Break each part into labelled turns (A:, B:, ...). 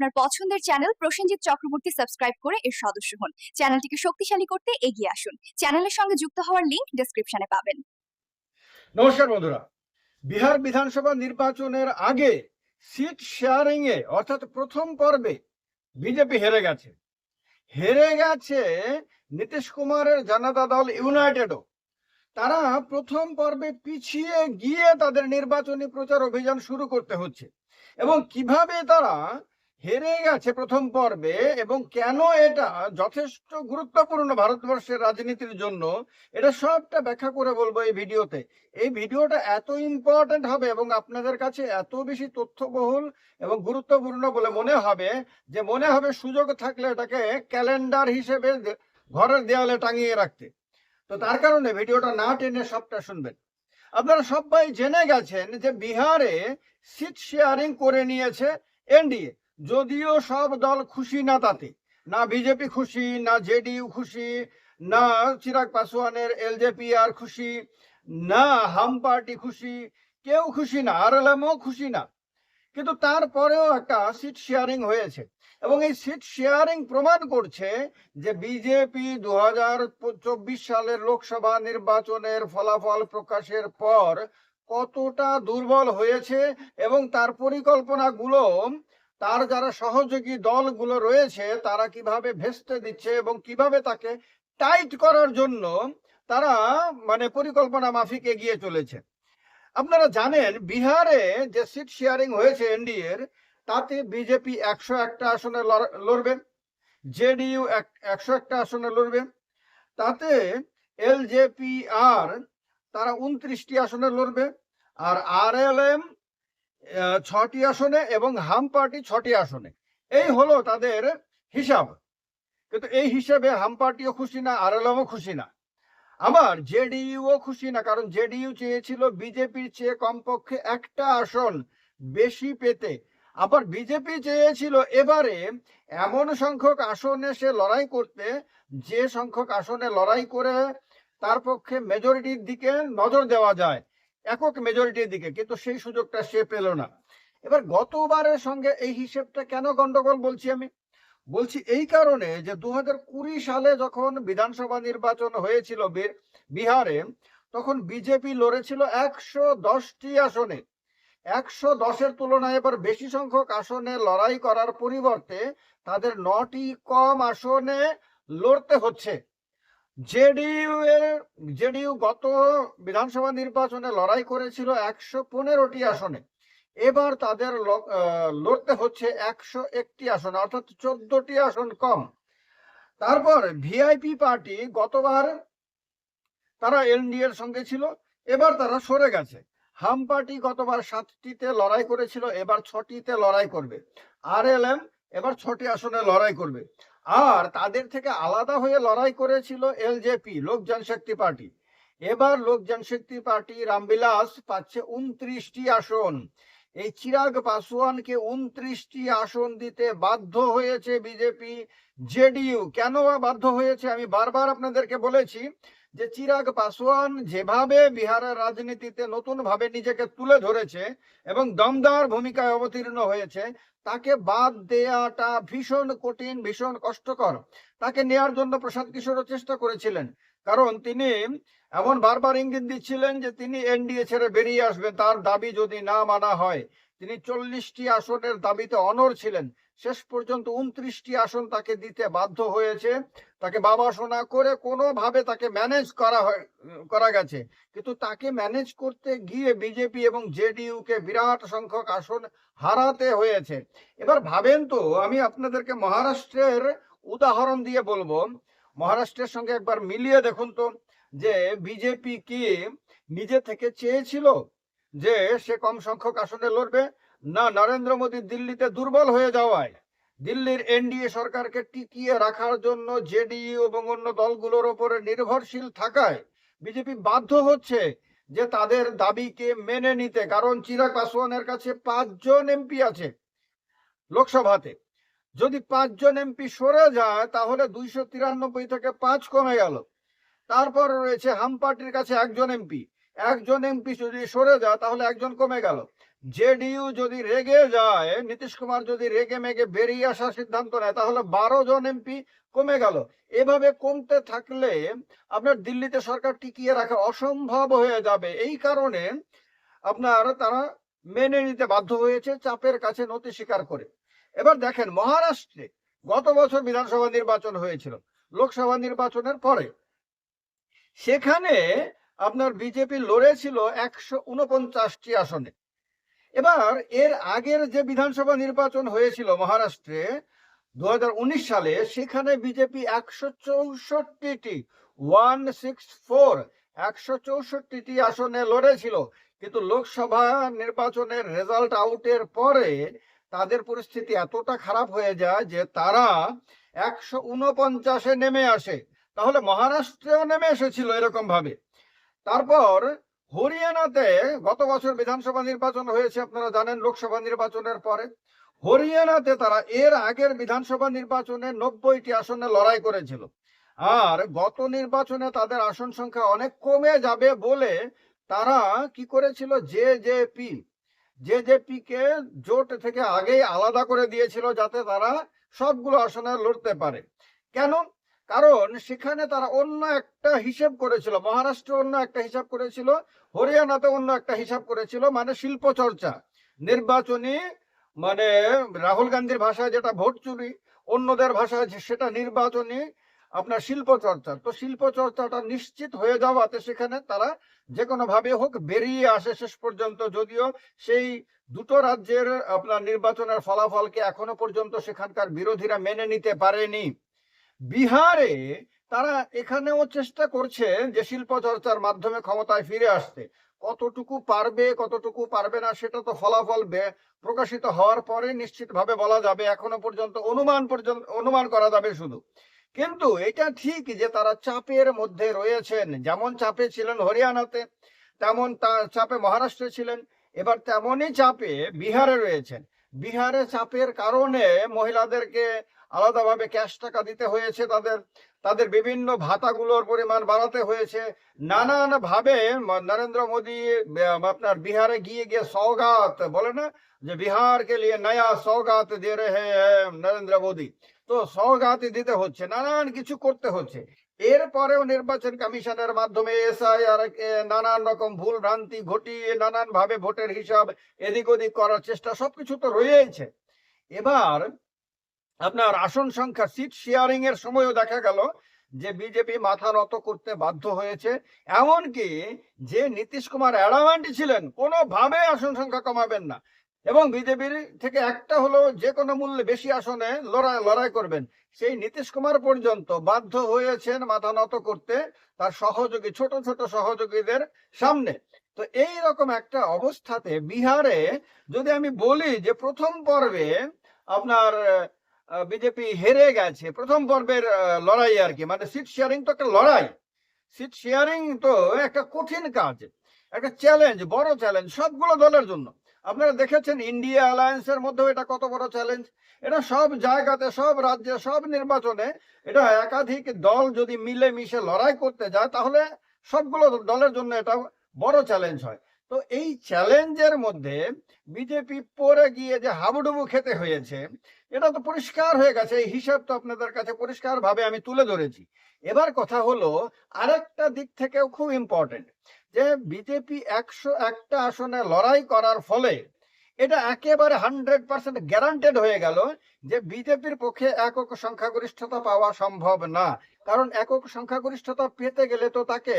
A: আপনার পছন্দের channel Prosenjit Chakraborty subscribe করে এর সদস্য হন। চ্যানেলটিকে শক্তিশালী করতে এগিয়ে আসুন। চ্যানেলের সঙ্গে যুক্ত হওয়ার লিংক ডেসক্রিপশনে পাবেন।
B: নমস্কার বন্ধুরা। বিহার বিধানসভা নির্বাচনের আগে সিট শেয়ারিং এ, অর্থাৎ প্রথম পর্বে বিজেপি হেরে গেছে। হেরে গেছে নীতিশ কুমারের জনতা দল ইউনাইটেডও। তারা প্রথম পর্বে পিছিয়ে গিয়ে তাদের নির্বাচনী প্রচার অভিযান শুরু করতে হচ্ছে। এবং কীভাবে তারা হেরে গেছে প্রথম পর্বে এবং কেন এটা যথেষ্ট গুরুত্বপূর্ণ ভারতবর্ষের রাজনীতির জন্য, এটা সবটা ব্যাখ্যা করে বলব এই ভিডিওতে। এই ভিডিওটা এত ইম্পর্টেন্ট হবে এবং আপনাদের কাছে এত বেশি তথ্যবহুল এবং গুরুত্বপূর্ণ বলে মনে হবে যে মনে হবে সুযোগ থাকলে এটাকে ক্যালেন্ডার হিসেবে ঘরের দেওয়ালে টাঙিয়ে রাখতে। তো তার কারণে ভিডিওটা না টেনে সবটা শুনবেন। আপনারা সবাই জেনে গেছেন যে বিহারে সিট শেয়ারিং করে নিয়েছে এনডিএ যদিও সব দল খুশি না তাতে। না বিজেপি খুশি, না জেডিইউ খুশি, না চিরাগ পাসওয়ানের এলজেপি আর খুশি, না হাম পার্টি খুশি, কেউ খুশি না, আর খুশি না। কিন্তু তারপরেও একটা সিট শেয়ারিং হয়েছে এবং এই সিট শেয়ারিং প্রমাণ করছে যে বিজেপি দু হাজার চব্বিশ সালের লোকসভা নির্বাচনের ফলাফল প্রকাশের পর কতটা দুর্বল হয়েছে এবং তার পরিকল্পনাগুলো তার যারা সহযোগী দলগুলো রয়েছে, তারা কীভাবে ভেস্তে দিচ্ছে এবং কীভাবে তাকে টাইট করার জন্য তারা মানে পরিকল্পনা মাফিক এগিয়ে চলেছে। আপনারা জানেন, বিহারে যে সিট শেয়ারিং হয়েছে এনডিএর, তাতে বিজেপি একশো একটা আসনে লড়- লড়বে, জেডিইউ একশো একটা আসনে লড়বে, তাতে এলজেপি আর তারা উনত্রিশটি আসনে লড়বে, আর আর এল এম ছটি আসনে এবং হাম পার্টি ছটি আসনে। এই হলো তাদের হিসাব। কিন্তু এই হিসাবে হাম পার্টিও খুশি না আর এল খুশি না। আবার জেডিইউও খুশি না, কারণ জেডিইউ চেয়েছিল বিজেপির চেয়ে কমপক্ষে একটা আসন বেশি পেতে। আবার বিজেপি চেয়েছিল এবারে এমন সংখ্যক আসনে সে লড়াই করতে, যে সংখ্যক আসনে লড়াই করে তার পক্ষে মেজরিটির দিকে নজর দেওয়া যায়। একক মেজরিটির দিকে, কিন্তু সেই সুযোগটা সে পেল না। এবার গতবারের সঙ্গে এই হিসেবটা কেন গন্ডগোল বলছি আমি? বলছি এই কারণে যে দু সালে যখন বিধানসভা নির্বাচন হয়েছিল বিহারে, তখন বিজেপি লড়েছিল একশো দশটি আসনে। একশো দশের তুলনায় এবার বেশি সংখ্যক আসনে লড়াই করার পরিবর্তে তাদের নটি কম আসনে লড়তে হচ্ছে। জেডিইউ এর, জেডিইউ গত বিধানসভা নির্বাচনে লড়াই করেছিল একশো পনেরোটি আসনে। এবার তাদের লড়তে হচ্ছে একশো একটি আসন, অর্থাৎ চোদ্দটি আসন কম। তারপর ভিআইপি পার্টি গতবার তারা এনডিএ এর সঙ্গে ছিল, এবার তারা সরে গেছে। হাম পার্টি গতবার সাতটিতে লড়াই করেছিল, এবার ছটিতে লড়াই করবে। আর এল এবার ছটি আসনে লড়াই করবে। আর তাদের থেকে আলাদা হয়ে লড়াই করেছিল এলজেপি লোক জনশক্তি পার্টি। এবার লোক জনশক্তি পার্টি রামবিলাস পাচ্ছে উনত্রিশটি আসন। এই চিরাগ পাসওয়ানকে উনত্রিশটি আসন দিতে বাধ্য হয়েছে বিজেপি, জেডিইউ। কেন বাধ্য হয়েছে? আমি বারবার আপনাদেরকে বলেছি যে চিরাগ পাসওয়ান যেভাবে বিহারের রাজনীতিতে নতুন ভাবে নিজেকে তুলে ধরেছে এবং দমদার ভূমিকায় অবতীর্ণ হয়েছে তাকে বাদ দেয়াটা ভীষণ কঠিন, ভীষণ কষ্টকর। তাকে নেয়ার জন্য প্রসাদ কিশোরও চেষ্টা করেছিলেন। কারণ তিনি এমন বারবার ইঙ্গিত দিচ্ছিলেন যে তিনি এনডিএ ছেড়ে বেরিয়ে আসবেন। তার দাবি যদি না মানা হয়, তিনি চল্লিশটি আসনের দাবিতে অনর ছিলেন। শেষ পর্যন্ত উনত্রিশটি আসন তাকে দিতে বাধ্য হয়েছে। তাকে বাবা শোনা করে কোনোভাবে তাকে ম্যানেজ করা হয় করা গেছে। কিন্তু তাকে ম্যানেজ করতে গিয়ে বিজেপি এবং জেডিইউ কে বিরাট সংখ্যক আসন হারাতে হয়েছে। এবার ভাবেন তো, আমি আপনাদেরকে মহারাষ্ট্রের উদাহরণ দিয়ে বলব। মহারাষ্ট্রের সঙ্গে একবার মিলিয়ে দেখুন তো, যে বিজেপি কি নিজে থেকে চেয়েছিল যে সে কম সংখ্যক আসনে লড়বে? না, নরেন্দ্র মোদী দিল্লিতে দুর্বল হয়ে যাওয়ায়। দিল্লির এনডিএ সরকারকে টিকিয়ে রাখার জন্য জেডিইউ এবং অন্য দলগুলোর ওপরে নির্ভরশীল থাকায় বিজেপি বাধ্য হচ্ছে যে তাদের দাবিকে মেনে নিতে, কারণ চিরাগ পাসওয়ানের কাছে পাঁচজন এমপি আছে লোকসভাতে। যদি পাঁচজন এমপি সরে যায়, তাহলে দুইশো তিরানব্বই থেকে পাঁচ কমে গেল। তারপর রয়েছে হাম পার্টির কাছে একজন এমপি। একজন এমপি যদি সরে যায়, তাহলে একজন কমে গেল। জেডিইউ যদি রেগে যায়, নীতিশ কুমার যদি রেগে মেগে বেরিয়ে আসার সিদ্ধান্ত নেয়, তাহলে বারো জন এমপি কমে গেল। এভাবে কমতে থাকলে আপনার দিল্লিতে সরকার টিকিয়ে রাখা অসম্ভব হয়ে যাবে। এই কারণে আপনার তারা মেনে নিতে বাধ্য হয়েছে চাপের কাছে নতি স্বীকার করে। এবার দেখেন, মহারাষ্ট্রে গত বছর বিধানসভা নির্বাচন হয়েছিল, লোকসভা নির্বাচনের পরে। সেখানে আপনার বিজেপি লড়েছিল একশো উনপঞ্চাশটি আসনে। এবার এর আগের যে বিধানসভা নির্বাচন হয়েছিল মহারাষ্ট্রে দু হাজার উনিশ সালে সেখানে বিজেপি একশো চৌষট্টিটি, ওয়ান সিক্স ফোর একশো চৌষট্টিটি আসনে লড়েছিল। কিন্তু লোকসভা নির্বাচনের রেজাল্ট আউটের পরে তাদের পরিস্থিতি এতটা খারাপ হয়ে যায় যে তারা একশো উনপঞ্চাশে নেমে আসে। তাহলে মহারাষ্ট্রেও নেমে এসেছিল এরকম ভাবে তারপর হরিয়ানাতে গত বছর বিধানসভা নির্বাচন হয়েছে, আপনারা জানেন লোকসভা নির্বাচনের পরে। হরিয়ানাতে তারা এর আগের বিধানসভা নির্বাচনে নব্বইটি আসনে লড়াই করেছিল। আর গত নির্বাচনে তাদের আসন সংখ্যা অনেক কমে যাবে বলে তারা কি করেছিল? J J P. J J P কে জোট থেকে আগেই আলাদা করে দিয়েছিল যাতে তারা সবগুলো আসনে লড়তে পারে। কেন? কারণ সেখানে তারা অন্য একটা হিসেব করেছিল। মহারাষ্ট্র অন্য একটা হিসাব করেছিল, হরিয়ানাতে অন্য একটা হিসাব করেছিল মানে শিল্প চর্চা নির্বাচনী মানে রাহুল গান্ধীর ভাষায় যেটা ভোট চুরি, অন্যদের ভাষায় সেটা নির্বাচনী, আপনার শিল্প চর্চা তো শিল্প চর্চাটা নিশ্চিত হয়ে যাওয়াতে সেখানে তারা যে ভাবে হোক বেরিয়ে আসে শেষ পর্যন্ত। যদিও সেই দুটো রাজ্যের আপনার নির্বাচনের ফলাফলকে এখনও পর্যন্ত সেখানকার বিরোধীরা মেনে নিতে পারেনি। বিহারে তারা এখানেও চেষ্টা করছে যে শিল্প চর্চার মাধ্যমে ক্ষমতায় ফিরে আসতে। কতটুকু পারবে কতটুকু পারবে না, সেটা তো ফলাফল প্রকাশিত হওয়ার পরে নিশ্চিতভাবে বলা যাবে, এখনও পর্যন্ত অনুমান পর্যন্ত অনুমান করা যাবে শুধু। কিন্তু এটা ঠিক যে তারা চাপের মধ্যে রয়েছেন। যেমন চাপে ছিলেন হরিয়ানাতে, তেমন চাপে মহারাষ্ট্রে ছিলেন। এবার তেমনই চাপে বিহারে রয়েছেন। বিহারে চাপের কারণে মহিলাদেরকে আলাদাভাবে ক্যাশ টাকা দিতে হয়েছে, তাদের তাদের বিভিন্ন ভাতাগুলোর পরিমাণ বাড়াতে হয়েছে। নানান ভাবে নরেন্দ্র মোদী আপনার বিহারে গিয়ে গিয়ে সৌগাত বলে না? যে বিহার কে লিয়ে নয়া সৌগাত দে রেহে হ্যাঁ নরেন্দ্র মোদী। তো সৌগাতি দিতে হচ্ছে, নানান কিছু করতে হচ্ছে। এরপরেও নির্বাচন কমিশনের মাধ্যমে এসআই আর নানান রকম ভুল ভ্রান্তি ঘটিয়ে নানান ভাবে ভোটের হিসাব এদিক ওদিক করার চেষ্টা সবকিছু তো রয়েছে এবার আপনার আসন সংখ্যা সিট শেয়ারিং এর সময়ও দেখা গেল যে বিজেপি মাথা নত করতে বাধ্য হয়েছে। এমনকি যে নীতিশ কুমার অ্যাডামান্টি ছিলেন কোনোভাবে আসন সংখ্যা কমাবেন না। এবং বিজেপির থেকে একটা হলো যে কোনো মূল্যে বেশি আসনে লড়াই লড়াই করবেন। সেই নীতিশ কুমার পর্যন্ত বাধ্য হয়েছেন মাথা নত করতে তার সহযোগী, ছোট ছোট সহযোগীদের সামনে। তো এই রকম একটা অবস্থাতে বিহারে যদি আমি বলি যে প্রথম পর্বে আপনার বিজেপি হেরে গেছে, প্রথম পর্বের লড়াই আর কি মানে সিট শেয়ারিং তো একটা লড়াই। সিট শেয়ারিং তো একটা কঠিন কাজ, একটা চ্যালেঞ্জ, বড় চ্যালেঞ্জ সবগুলো দলের জন্য। আপনারা দেখেছেন ইন্ডিয়া অ্যালায়েন্সের মধ্যেও এটা কত বড় চ্যালেঞ্জ এটা সব জায়গাতে, সব রাজ্যে, সব নির্বাচনে এটা একাধিক দল যদি মিলে মিশে লড়াই করতে যায়, তাহলে সবগুলো দলের জন্য এটা বড় চ্যালেঞ্জ হয়। তো এই চ্যালেঞ্জের মধ্যে বিজেপি পরে গিয়ে যে হাবুডুবু খেতে হয়েছে, এটা তো পরিষ্কার হয়ে গেছে। এই হিসাব তো আপনাদের কাছে পরিষ্কার ভাবে আমি তুলে ধরেছি। এবার কথা হলো আরেকটা দিক থেকেও খুব ইম্পর্টেন্ট যে বিজেপি একশো একটা আসনে লড়াই করার ফলে এটা একেবারে হান্ড্রেড পার্সেন্ট গ্যারান্টেড হয়ে গেল যে বিজেপির পক্ষে একক সংখ্যাগরিষ্ঠতা পাওয়া সম্ভব না। কারণ একক সংখ্যাগরিষ্ঠতা পেতে গেলে তো তাকে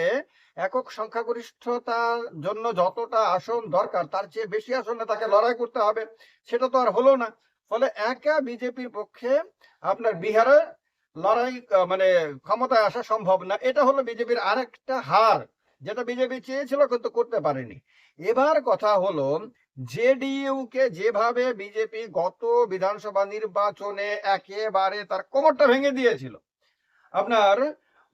B: একক সংখ্যাগরিষ্ঠতার জন্য যতটা আসন দরকার, তার চেয়ে বেশি আসনে তাকে লড়াই করতে হবে, সেটা তো আর হলো না। ফলে একা বিজেপির পক্ষে আপনার বিহারে লড়াই মানে ক্ষমতায় আসা সম্ভব না। এটা হলো বিজেপির আরেকটা হার। যেটা বিজেপি চেয়েছিল কিন্তু করতে পারেনি। এবার কথা হলো জেডিইউ কে যেভাবে বিজেপি গত বিধানসভা নির্বাচনে একেবারে তার কোমরটা ভেঙে দিয়েছিল। আপনার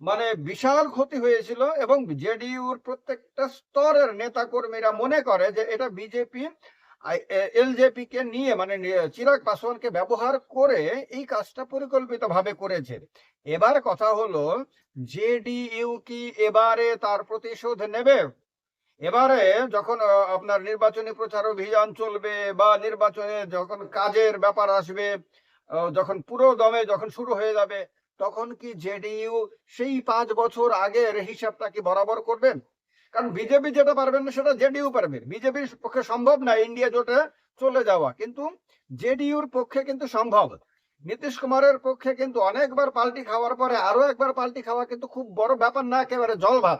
B: মানে বিশাল ক্ষতি হয়েছিল এবং জেডিইউর প্রত্যেকটা স্তরের নেতা কর্মীরা মনে করে যে এটা বিজেপি এলজেপি কে নিয়ে মানে চিরাগ পাসওয়ানকে ব্যবহার করে এই কাজটা পরিকল্পিতভাবে করেছে। এবার কথা হলো, জেডিইউ কি এবারে তার প্রতিশোধ নেবে? এবারে যখন আপনার নির্বাচনী প্রচার অভিযান চলবে বা নির্বাচনে যখন কাজের ব্যাপার আসবে যখন পুরো দমে যখন শুরু হয়ে যাবে, তখন কি জেডিইউ সেই পাঁচ বছর আগের হিসাবটা কি বরাবর করবেন? কারণ বিজেপি যেটা পারবেন না সেটা জেডিইউ পারবে। বিজেপির পক্ষে সম্ভব না ইন্ডিয়া জোটে চলে যাওয়া। কিন্তু জেডিইউর পক্ষে কিন্তু সম্ভব। নীতিশ কুমারের পক্ষে কিন্তু অনেকবার পাল্টি খাওয়ার পরে আরও একবার পাল্টি খাওয়া কিন্তু খুব বড় ব্যাপার না, একেবারে জল ভাত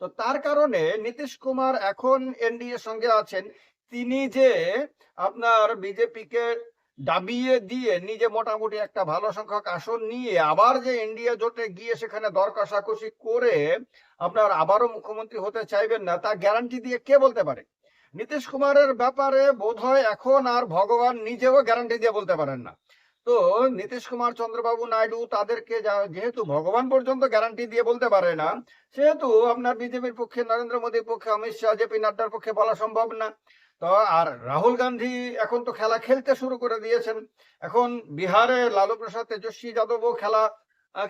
B: তো তার কারণে নীতিশ কুমার এখন এনডিএর সঙ্গে আছেন। তিনি যে আপনার বিজেপিকে দাবিয়ে দিয়ে নিজে মোটামুটি একটা ভালো সংখ্যক আসন নিয়ে আবার যে ইন্ডিয়া জোটে গিয়ে সেখানে দর কষাকষি করে আপনার আবারও মুখ্যমন্ত্রী হতে চাইবেন না, তা গ্যারান্টি দিয়ে কে বলতে পারে? নীতিশ কুমারের ব্যাপারে বোধহয় এখন আর ভগবান নিজেও গ্যারান্টি দিয়ে বলতে পারেন না। তো নীতিশ কুমার চন্দ্রবাবু নাইডু তাদেরকে যেহেতু ভগবান পর্যন্ত গ্যারান্টি দিয়ে বলতে পারে না, সেহেতু আপনার বিজেপির পক্ষে, নরেন্দ্র মোদীর পক্ষে, অমিত শাহ জেপি নাড্ডার পক্ষে বলা সম্ভব না। তো আর রাহুল গান্ধী এখন তো খেলা খেলতে শুরু করে দিয়েছেন। এখন বিহারে লালু প্রসাদ তেজস্বী যাদবও খেলা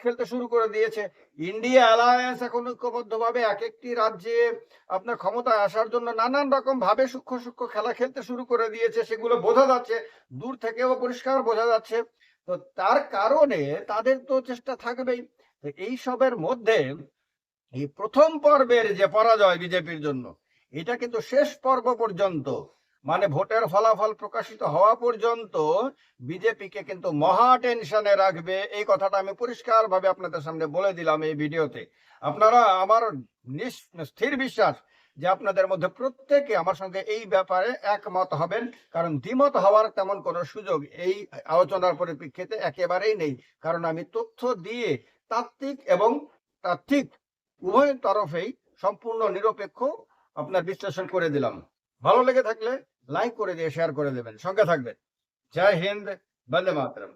B: খেলতে শুরু করে দিয়েছে। ইন্ডিয়া অ্যালায়েন্স এখন ঐক্যবদ্ধভাবে এক একটি রাজ্যে আপনার ক্ষমতায় আসার জন্য নানান রকম ভাবে সূক্ষ্ম সূক্ষ্ম খেলা খেলতে শুরু করে দিয়েছে। সেগুলো বোঝা যাচ্ছে, দূর থেকেও পরিষ্কার বোঝা যাচ্ছে। তো তার কারণে তাদের তো চেষ্টা থাকবেই। এই সবের মধ্যে এই প্রথম পর্বের যে পরাজয় বিজেপির জন্য, এটা কিন্তু শেষ পর্ব পর্যন্ত মানে ভোটের ফলাফল প্রকাশিত হওয়া পর্যন্ত বিজেপিকে কিন্তু মহা টেনশনে রাখবে। এই কথাটা আমি পরিষ্কার ভাবে আপনাদের সামনে বলে দিলাম এই ভিডিওতে। আপনারা, আমার স্থির বিশ্বাস যে আপনাদের মধ্যে প্রত্যেকে আমার সঙ্গে এই ব্যাপারে একমত হবেন, কারণ দ্বিমত হওয়ার তেমন কোনো সুযোগ এই আলোচনার পরিপ্রেক্ষিতে একেবারেই নেই। কারণ আমি তথ্য দিয়ে তাত্ত্বিক এবং তাত্ত্বিক উভয় তরফেই সম্পূর্ণ নিরপেক্ষ আপনার বিশ্লেষণ করে দিলাম। ভালো লেগে থাকলে লাইক করে দিয়ে শেয়ার করে দেবেন সঙ্গে থাকবেন। জয় হিন্দ বন্দে মাতরম।